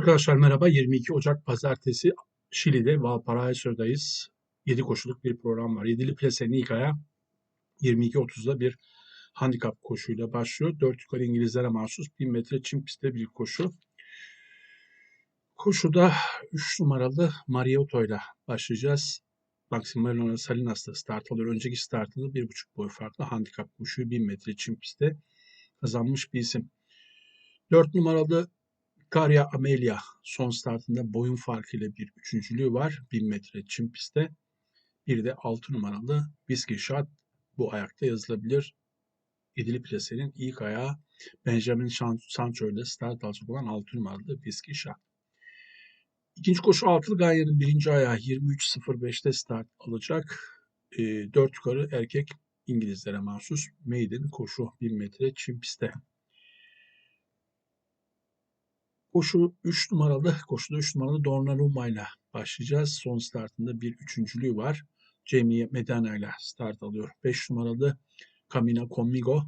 Arkadaşlar merhaba. 22 Ocak Pazartesi Şili'de Valparaiso'dayız. 7 koşuluk bir program var. Yedili Plase Nika'ya 22.30'da bir handikap koşuyla başlıyor. 4 yukarı İngilizlere mahsus 1000 metre çim pistte bir koşu. Koşuda 3 numaralı Mariotto ile başlayacağız. Maximiliano Salinas da start alıyor. Önceki startında 1.5 boy farklı handikap koşuyu 1000 metre çim pistte kazanmış bir isim. 4 numaralı Karya Amelia son startında boyun farkıyla bir üçüncülüğü var. 1000 metre çim pistte. Bir de 6 numaralı Whiskey Shot bu ayakta yazılabilir. İdili Plase'nin ilk ayağı Benjamin Sancho ile start alacak olan 6 numaralı Whiskey Shot. İkinci koşu altılı Ganyan'ın birinci ayağı 23.05'te start alacak. E, 4 yukarı erkek İngilizlere mahsus maiden koşu 1000 metre çim pistte. Koşu 3 numaralı, koşuda 3 numaralı Donnarumma ile başlayacağız. Son startında bir üçüncülüğü var. Jamie Medina ile start alıyor. 5 numaralı Camina Conmigo,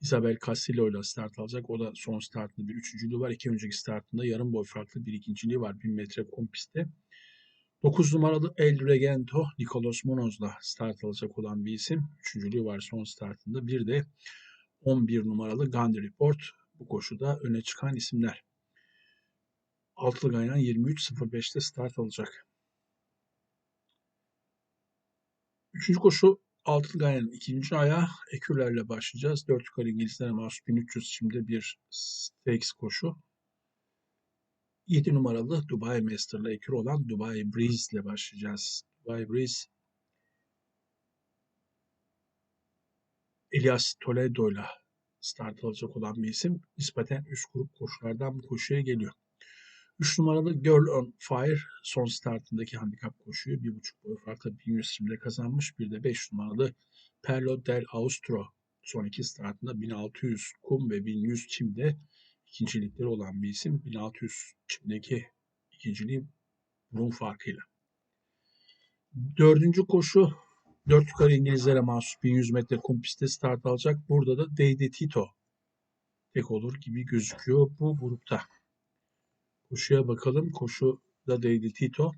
Isabel Casillo ile start alacak. O da son startında bir üçüncülüğü var. İki önceki startında yarım boy farklı bir ikinciliği var. 1000 metre kompiste. 9 numaralı El Regento, Nicolas Munoz'la start alacak olan bir isim. Üçüncülüğü var son startında. Bir de 11 numaralı Gandhi Report bu koşuda öne çıkan isimler. Altılı Ganyan 23.05'te start alacak. Üçüncü koşu Altılı Ganyan'ın ikinci ayağı ekürlerle başlayacağız. Dört yukarı İngilizlere mahsus 1300 şimdi bir stakes koşu. 7 numaralı Dubai Master'la ekür olan Dubai Breeze ile başlayacağız. Dubai Breeze Elias Toledo ile start alacak olan bir isim. Nispeten üst grup koşulardan bu koşuya geliyor. 3 numaralı Girl on Fire son startındaki handikap koşuyu 1.5 boy farklı 1100 simde kazanmış. Bir de 5 numaralı Perlo del Austro son iki startında 1600 kum ve 1100 çimde ikincilikleri olan bir isim. 1600 çimdeki ikinciliği burun farkıyla. Dördüncü koşu 4 yukarı İngilizlere mahsus 1100 metre kum pistte start alacak. Burada da Deide Tito tek olur gibi gözüküyor bu grupta. Koşuya bakalım. Koşu da değdi Tito.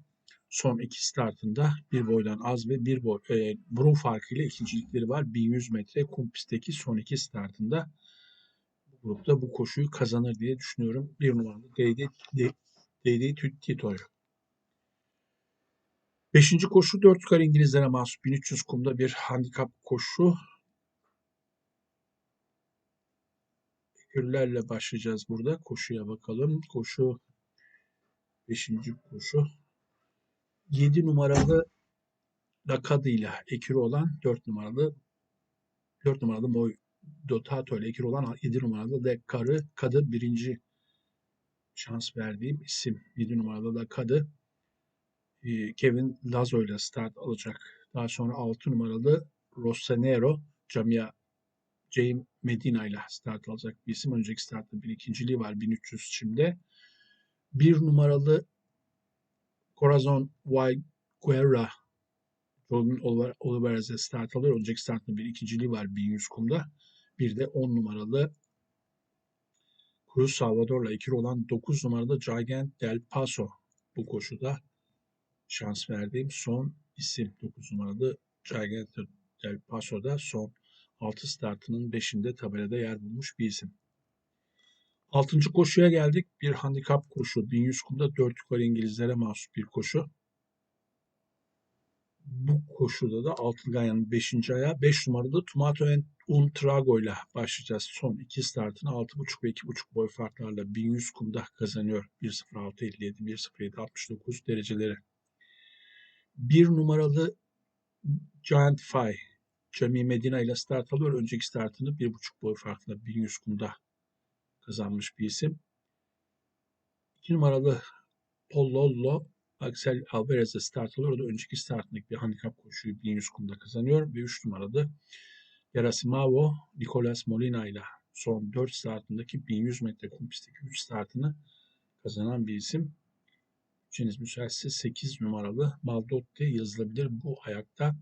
Son iki startında bir boydan az ve bir boy e, burun farkıyla ikincilikleri var. 1100 metre kum pistteki son iki startında grupta bu koşuyu kazanır diye düşünüyorum. Bir numaralı değdi, değdi Tito'yu. Beşinci koşu 4 yukarı İngilizlere mahsus 1300 kumda bir handikap koşu. Figürlerle başlayacağız burada. Koşuya bakalım. Koşu Beşinci koşu. 7 numaralı Lakadıyla ekürü olan 4 numaralı 4 numaralı Moy Dotato ile ekürü olan 7 numaralı de Karı Kadı birinci şans verdiğim isim. 7 numaralı da Kadı ee, Kevin Lazo ile start alacak. Daha sonra 6 numaralı Rosanero Camia James Medina ile start alacak bir isim. Önceki startta bir ikinciliği var 1300 şimdi bir numaralı Corazon Guerra Jordan Oliveraz'e start alıyor. Önceki startında bir ikinciliği var 1100 kumda. Bir de 10 numaralı Cruz Salvador'la ikili olan 9 numaralı Gigant Del Paso bu koşuda şans verdiğim son isim 9 numaralı Gigant Del Paso'da son 6 startının 5'inde tabelada yer bulmuş bir isim. Altıncı koşuya geldik. Bir handikap koşu. 1100 kumda 4 yukarı İngilizlere mahsus bir koşu. Bu koşuda da Altılganyan'ın 5. ayağı 5 numaralı Tomato Un Trago ile başlayacağız. Son iki startını 6.5 ve 2.5 boy farklarla 1100 kumda kazanıyor. 1.06.57, 1.07.69 dereceleri. Bir numaralı Giant Fy Cami Medina ile start alıyor. Önceki startını 1.5 boy farkla 1100 kumda kazanmış bir isim. 2 numaralı Pollollo Axel Alvarez'e start alıyor. O da önceki startındaki bir handikap koşuyu 1100 kumda kazanıyor. Ve 3 numaralı Gerasimavo Nicolas Molina ile son 4 startındaki 1100 metre kum pistteki 3 startını kazanan bir isim. Ceniz müsaitse 8 numaralı Maldotte yazılabilir. Bu ayakta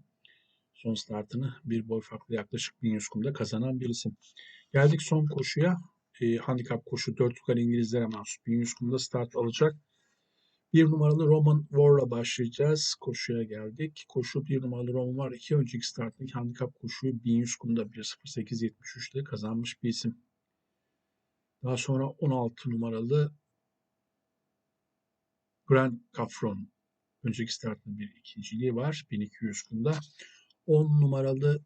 son startını bir boy farklı yaklaşık 1100 kumda kazanan bir isim. Geldik son koşuya. E, handikap koşu 4 yukarı İngilizlere mahsus 1100 kumda start alacak. Bir numaralı Roman War'la başlayacağız. Koşuya geldik. Koşu bir numaralı Roman War. iki önceki startındaki handikap koşuyu 1100 kumda 1.08.73'te kazanmış bir isim. Daha sonra 16 numaralı Grand Cafron. Önceki startında bir ikinciliği var. 1200 kumda. 10 numaralı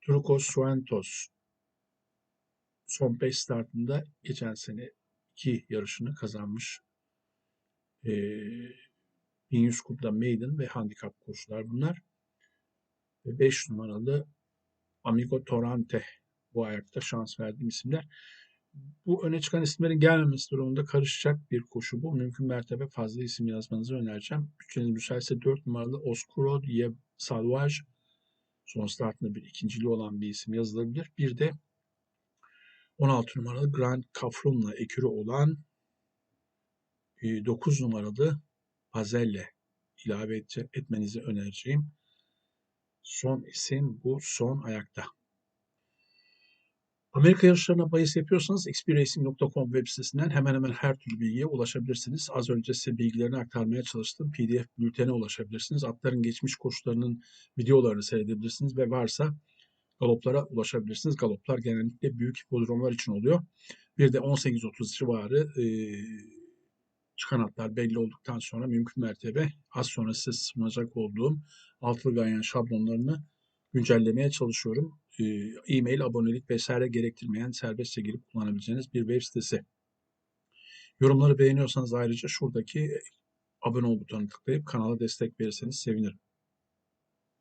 Turcos Suentos son 5 startında geçen sene iki yarışını kazanmış. Ee, 1100 kumda maiden ve handikap koşular bunlar. Ve 5 numaralı Amigo Torrente bu ayakta şans verdiğim isimler. Bu öne çıkan isimlerin gelmemesi durumunda karışacak bir koşu bu. Mümkün mertebe fazla isim yazmanızı önereceğim. Bütçeniz müsaitse 4 numaralı Oscuro Diye Salvage son startında bir ikinciliği olan bir isim yazılabilir. Bir de 16 numaralı Grand Cafron'la ekürü olan 9 numaralı Pazelle ilave etmenizi önereceğim. Son isim bu son ayakta. Amerika yarışlarına bahis yapıyorsanız xpracing.com web sitesinden hemen hemen her türlü bilgiye ulaşabilirsiniz. Az önce size bilgilerini aktarmaya çalıştım. PDF bültene ulaşabilirsiniz. Atların geçmiş koşularının videolarını seyredebilirsiniz ve varsa galoplara ulaşabilirsiniz. Galoplar genellikle büyük hipodromlar için oluyor. Bir de 18-30 civarı e, çıkan atlar belli olduktan sonra mümkün mertebe az sonra size sunacak olduğum altılı ganyan şablonlarını güncellemeye çalışıyorum. E-mail, abonelik vesaire gerektirmeyen serbestçe girip kullanabileceğiniz bir web sitesi. Yorumları beğeniyorsanız ayrıca şuradaki abone ol butonuna tıklayıp kanala destek verirseniz sevinirim.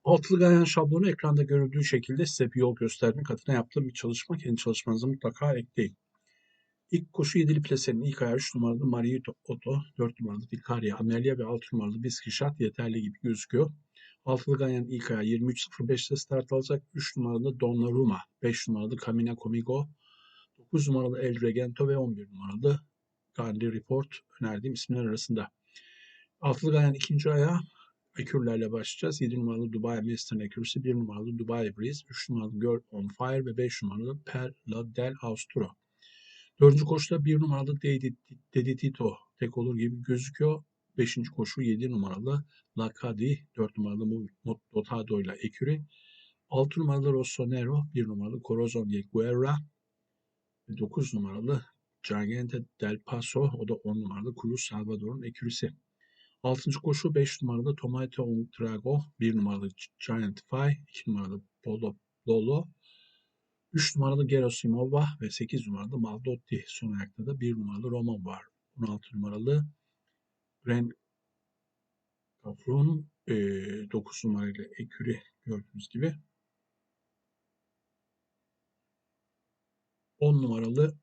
Altılı ganyan şablonu ekranda görüldüğü şekilde size bir yol göstermek adına yaptığım bir çalışma. Kendi çalışmanızı mutlaka ekleyin. İlk koşu 7'li plasenin ilk ayağı 3 numaralı Marito Otto, 4 numaralı Vicaria Amelia ve 6 numaralı Biskişat yeterli gibi gözüküyor. Altılı Ganyan ilk ayağı 23.05'te start alacak. 3 numaralı Donnarumma, 5 numaralı Camina Comigo, 9 numaralı El Regento ve 11 numaralı Gandhi Report önerdiğim isimler arasında. Altılı Ganyan ikinci ayağı ekürlerle başlayacağız. 7 numaralı Dubai Western ekürüsü, 1 numaralı Dubai Breeze, 3 numaralı Girl on Fire ve 5 numaralı Perla del Austro. Dördüncü koşuda 1 numaralı Deditito tek olur gibi gözüküyor. Beşinci koşu 7 numaralı Lacadi, 4 numaralı Dotado ile Eküri, 6 numaralı Rossonero, 1 numaralı Corazon de Guerra ve 9 numaralı Gigante del Paso, o da 10 numaralı Cruz Salvador'un ekürisi. 6. koşu 5 numaralı Tomato Trago, 1 numaralı Giant Fly, 2 numaralı Polo Lolo, 3 numaralı Gerasimova ve 8 numaralı Maldotti. Son ayakta da 1 numaralı Roma var. 16 numaralı Kafron, e, 9 numarayla Eküri gördüğünüz gibi. 10 numaralı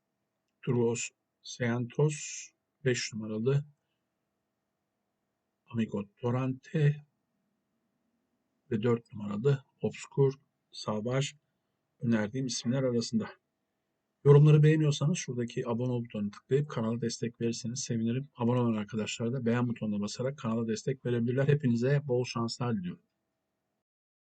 Duros Seantos, 5 numaralı Amigo Torrente ve 4 numaralı Obscur Savage önerdiğim isimler arasında. Yorumları beğeniyorsanız şuradaki abone ol butonuna tıklayıp kanala destek verirseniz sevinirim. Abone olan arkadaşlar da beğen butonuna basarak kanala destek verebilirler. Hepinize bol şanslar diliyorum.